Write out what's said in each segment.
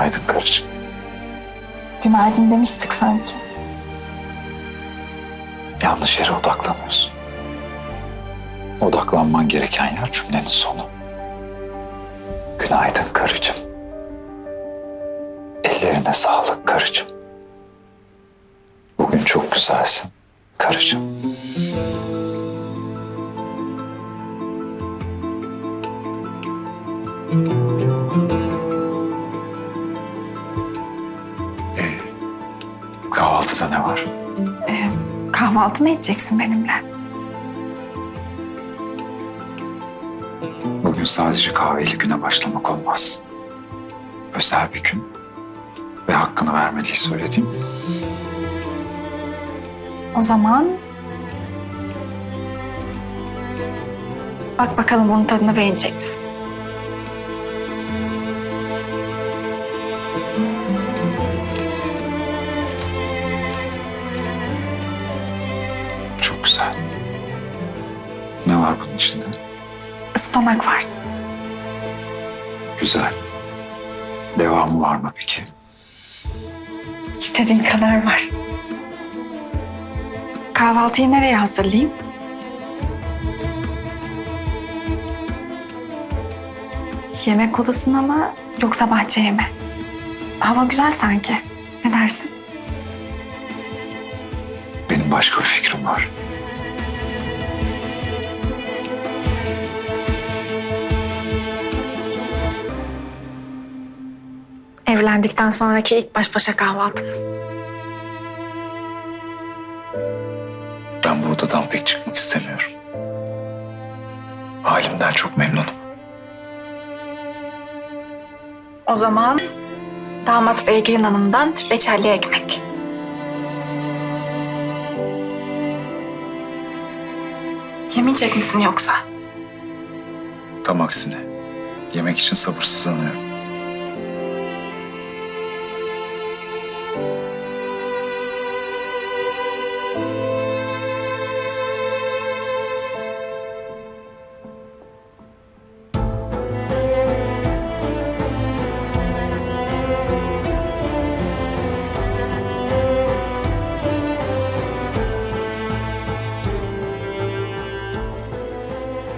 Günaydın karıcığım. Günaydın demiştik sanki. Yanlış yere odaklanıyorsun. Odaklanman gereken yer cümlenin sonu. Günaydın karıcığım. Ellerine sağlık karıcığım. Bugün çok güzelsin karıcığım. Ee, var? Ee, kahvaltı mı edeceksin benimle? Bugün sadece kahveyle güne başlamak olmaz. Özel bir gün ve hakkını vermediği söylediğim O zaman... Bak bakalım bunun tadını beğenecek misin? Ispanak var. Güzel. Devamı var mı peki? İstediğin kadar var. Kahvaltıyı nereye hazırlayayım? Yemek odasına mı yoksa bahçeye mi? Hava güzel sanki. Ne dersin? Benim başka bir fikrim var. Evlendikten sonraki ilk baş başa kahvaltımız. Ben bu odadan pek çıkmak istemiyorum. Halimden çok memnunum. O zaman damat Beygin Hanım'dan reçelli ekmek. Yemeyecek misin yoksa? Tam aksine. Yemek için sabırsızlanıyorum.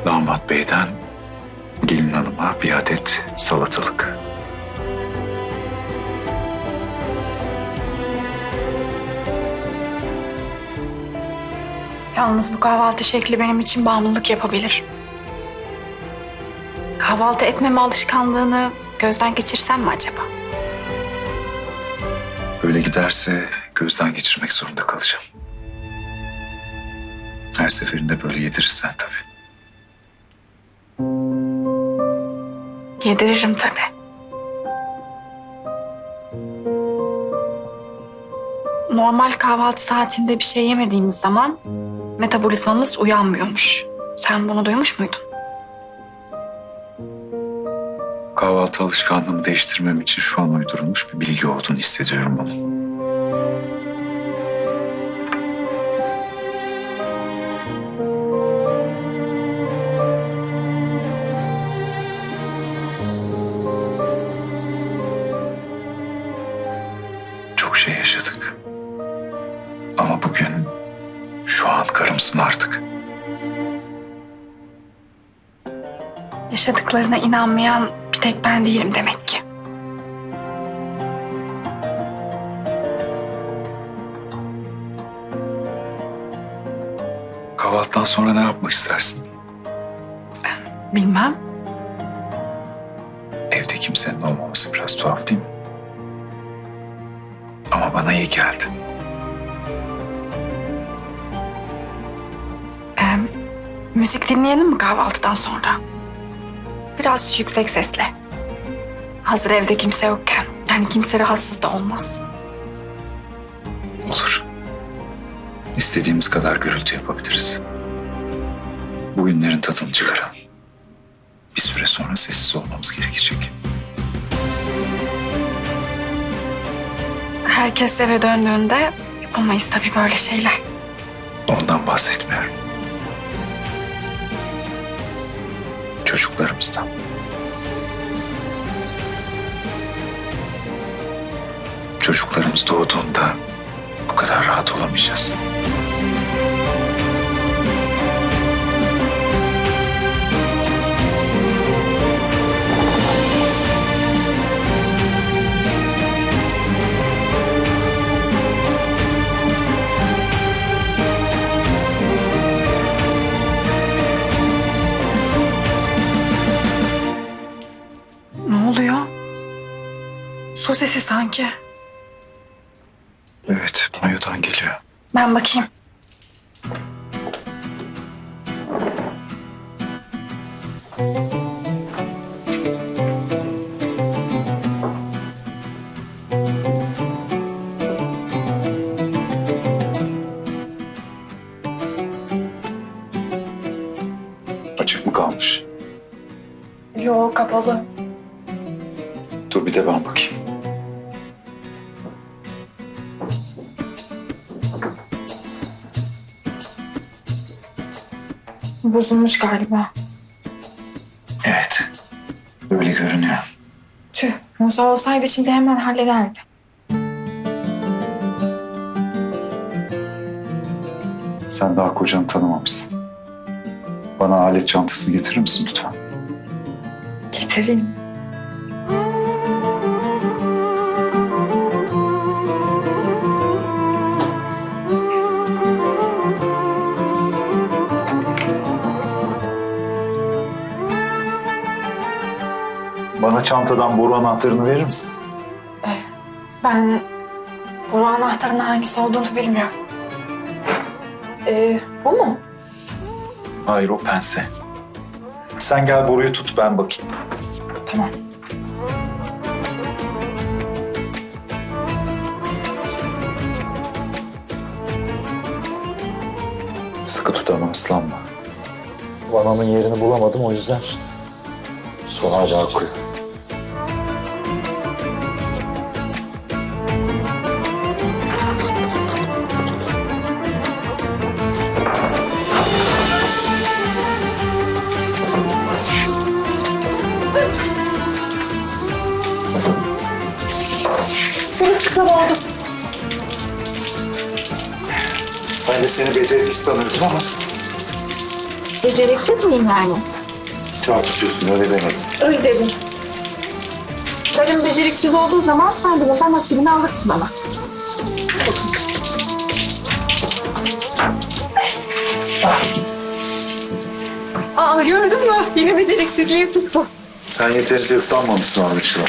Damat beyden gelin hanıma bir adet salatalık. Yalnız bu kahvaltı şekli benim için bağımlılık yapabilir. Kahvaltı etmeme alışkanlığını gözden geçirsem mi acaba? Böyle giderse gözden geçirmek zorunda kalacağım. Her seferinde böyle yedirirsen tabii. Yediririm tabii. Normal kahvaltı saatinde bir şey yemediğimiz zaman metabolizmamız uyanmıyormuş. Sen bunu duymuş muydun? Kahvaltı alışkanlığımı değiştirmem için şu an uydurulmuş bir bilgi olduğunu hissediyorum bunun. Karımsın artık. Yaşadıklarına inanmayan bir tek ben değilim demek ki. Kahvaltıdan sonra ne yapmak istersin? Bilmem. Evde kimsenin olmaması biraz tuhaf değil mi? Ama bana iyi geldi. Müzik dinleyelim mi kahvaltıdan sonra? Biraz yüksek sesle. Hazır evde kimse yokken. Yani kimse rahatsız da olmaz. Olur. İstediğimiz kadar gürültü yapabiliriz. Bugünlerin tadını çıkaralım. Bir süre sonra sessiz olmamız gerekecek. Herkes eve döndüğünde yapamayız tabii böyle şeyler. Ondan bahsetmiyorum. çocuklarımızdan. Çocuklarımız doğduğunda bu kadar rahat olamayacağız. Su sesi sanki. Evet, banyodan geliyor. Ben bakayım. Açık mı kalmış? Yo kapalı. Dur bir de ben bakayım. Bozulmuş galiba. Evet, öyle görünüyor. Tüh. Musa olsaydı şimdi hemen hallederdi. Sen daha kocanı tanımamışsın. Bana alet çantasını getirir misin lütfen? Getireyim. Çantadan boru anahtarını verir misin? Ben bu anahtarın hangisi olduğunu bilmiyorum. Ee, bu mu? Hayır, o pense. Sen gel boruyu tut, ben bakayım. Tamam. Sıkı tut ama ıslanma. Vanamın yerini bulamadım o yüzden. Su hala akıyor. Ben de seni beceriksiz sanırdım ama Beceriksiz miyim yani? çarpıtıyorsun öyle demedim. Öyle dedim. Karım beceriksiz olduğu zaman sen de zaten nasibini alırsın bana. Aa gördün mü? Yine beceriksizliğim tuttu. Sen yeterince ıslanmamışsın anlaşılan.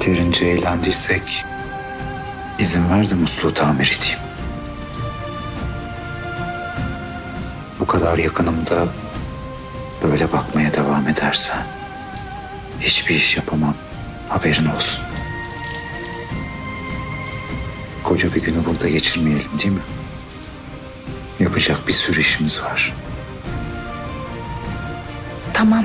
Yeterince eğlendiysek izin ver de musluğu tamir edeyim. Bu kadar yakınımda böyle bakmaya devam edersen hiçbir iş yapamam. Haberin olsun. Koca bir günü burada geçirmeyelim değil mi? Yapacak bir sürü işimiz var. Tamam.